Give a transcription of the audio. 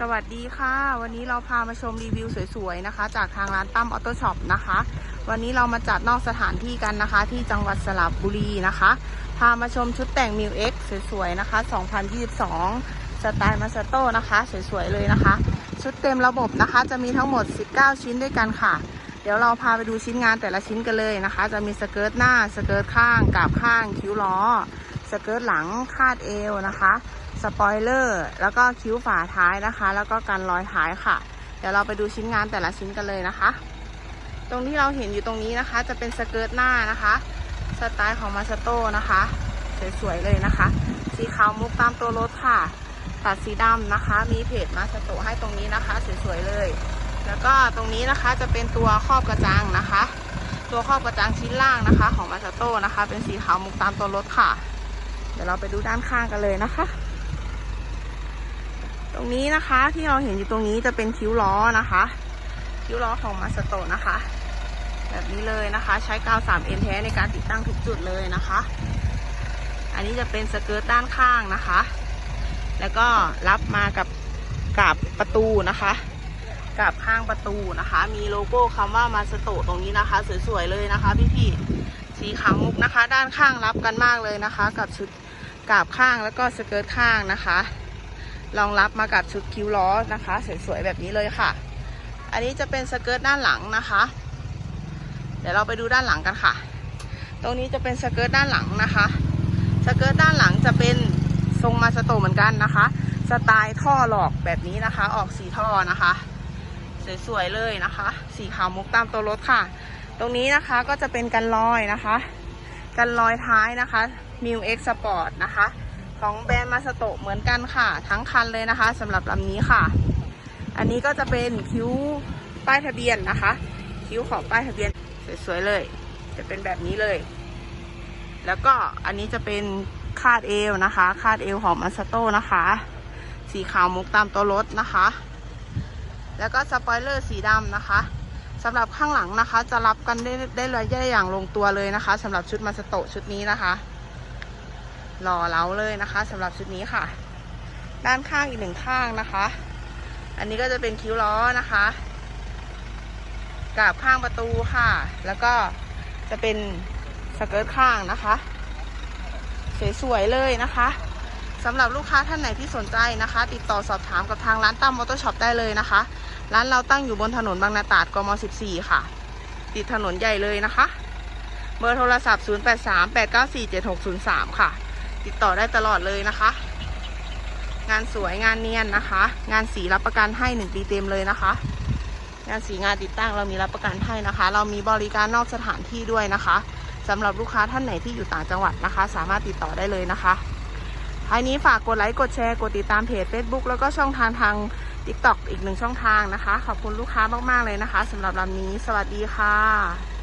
สวัสดีค่ะ วันนี้เราพามาชมรีวิวสวยๆนะคะ จากทางร้านตั้มออโต้ช็อปนะคะ วันนี้เรามาจัดนอกสถานที่กันนะคะ ที่จังหวัดสระบุรีนะคะ พามาชมชุดแต่งมิวเอ็กสวยๆนะคะ 2022 สไตล์มาสโต้นะคะ สวยๆเลยนะคะ ชุดเต็มระบบนะคะ จะมีทั้งหมด 19 ชิ้นด้วยกันค่ะ เดี๋ยวเราพาไปดูชิ้นงานแต่ละชิ้นกันเลยนะคะ จะมีสเกิร์ตหน้าสเกิร์ตข้างกาบข้างคิ้วล้อ สเกิร์ตหลังคาดเอวนะคะ สปอยเลอร์ แล้วก็คิ้วฝาท้ายนะคะ แล้วก็กันรอยท้ายค่ะ เดี๋ยวเราไปดูชิ้นงานแต่ละชิ้นกันเลยนะคะ ตรงที่เราเห็นอยู่ตรงนี้นะคะ จะเป็นสเกิร์ตหน้านะคะ สไตล์ของมาสโต้นะคะ สวยๆเลยนะคะ สีขาวมุกตามตัวรถค่ะ ตัดสีดำนะคะ มีเพจมาสโตให้ตรงนี้นะคะ สวยๆเลย แล้วก็ตรงนี้นะคะจะเป็นตัวครอบกระจังนะคะ ตัวครอบกระจังชิ้นล่างนะคะ ของมาสโต้นะคะ เป็นสีขาวมุกตามตัวรถค่ะเดี๋ยวเราไปดูด้านข้างกันเลยนะคะ ตรงนี้นะคะที่เราเห็นอยู่ตรงนี้จะเป็นคิ้วล้อนะคะ คิ้วล้อของมาสโตนะคะ แบบนี้เลยนะคะ ใช้กาว 3M แท้ในการติดตั้งทุกจุดเลยนะคะ อันนี้จะเป็นสเกิร์ตด้านข้างนะคะ แล้วก็รับมากับกับประตูนะคะกับข้างประตูนะคะ มีโลโก้คำว่ามาสโตตรงนี้นะคะ สวยๆเลยนะคะ พี่ๆสีขาวมุกนะคะ ด้านข้างรับกันมากเลยนะคะ กับชุดกาบข้างแล้วก็สเกิร์ตข้างนะคะ รองรับมากับชุดคิ้วล้อนะคะ สวยๆแบบนี้เลยค่ะ อันนี้จะเป็นสเกิร์ตด้านหลังนะคะ เดี๋ยวเราไปดูด้านหลังกันค่ะ ตรงนี้จะเป็นสเกิร์ตด้านหลังนะคะ สเกิร์ตด้านหลังจะเป็นทรงมาสโตเหมือนกันนะคะ สไตล์ท่อหลอกแบบนี้นะคะ ออกสีท่อนะคะ สวยๆเลยนะคะ สีขาวมุกตามตัวรถค่ะ ตรงนี้นะคะก็จะเป็นกันรอยนะคะ กันรอยท้ายนะคะ m ิวเอ็กซ์สปอร์ตนะคะ ของแบรนด์มาสโตเหมือนกันค่ะ ทั้งคันเลยนะคะสำหรับลำนี้ค่ะ อันนี้ก็จะเป็นคิ้วป้ายทะเบียนนะคะ คิ้วของป้ายทะเบียนสวยๆเลย จะเป็นแบบนี้เลย แล้วก็อันนี้จะเป็นคาดเอวนะคะ คาดเอวของมาสโตนะคะ สีขาวมุกตามตัวรถนะคะ แล้วก็สปอยเลอร์สีดำนะคะสำหรับข้างหลังนะคะ จะรับกันได้ได้เลยได้อย่างลงตัวเลยนะคะสำหรับชุดมาสโตชุดนี้นะคะ หล่อเล้าเลยนะคะสำหรับชุดนี้ค่ะ ด้านข้างอีกหนึ่งข้างนะคะ อันนี้ก็จะเป็นคิ้วล้อนะคะกาบข้างประตูค่ะ แล้วก็จะเป็นสเกิร์ตข้างนะคะ สวยๆเลยนะคะสำหรับลูกค้าท่านไหนที่สนใจนะคะ ติดต่อสอบถามกับทางร้านตั้มมอเตอร์ช็อปได้เลยนะคะ ร้านเราตั้งอยู่บนถนนบางนาตราดกม 14 ค่ะ ติดถนนใหญ่เลยนะคะ เบอร์โทรศัพท์ 0838947603 ค่ะ ติดต่อได้ตลอดเลยนะคะ งานสวยงานเนียนนะคะ งานสีรับประกันให้หนึ่งปีเต็มเลยนะคะ งานสีงานติดตั้งเรามีรับประกันให้นะคะ เรามีบริการนอกสถานที่ด้วยนะคะสำหรับลูกค้าท่านไหนที่อยู่ต่างจังหวัดนะคะ สามารถติดต่อได้เลยนะคะท้ายนี้ฝากกดไลค์กดแชร์กดติดตามเพจ Facebook แล้วก็ช่องทางทาง TikTok อีกหนึ่งช่องทางนะคะ ขอบคุณลูกค้ามากๆเลยนะคะสำหรับลำนี้ สวัสดีค่ะ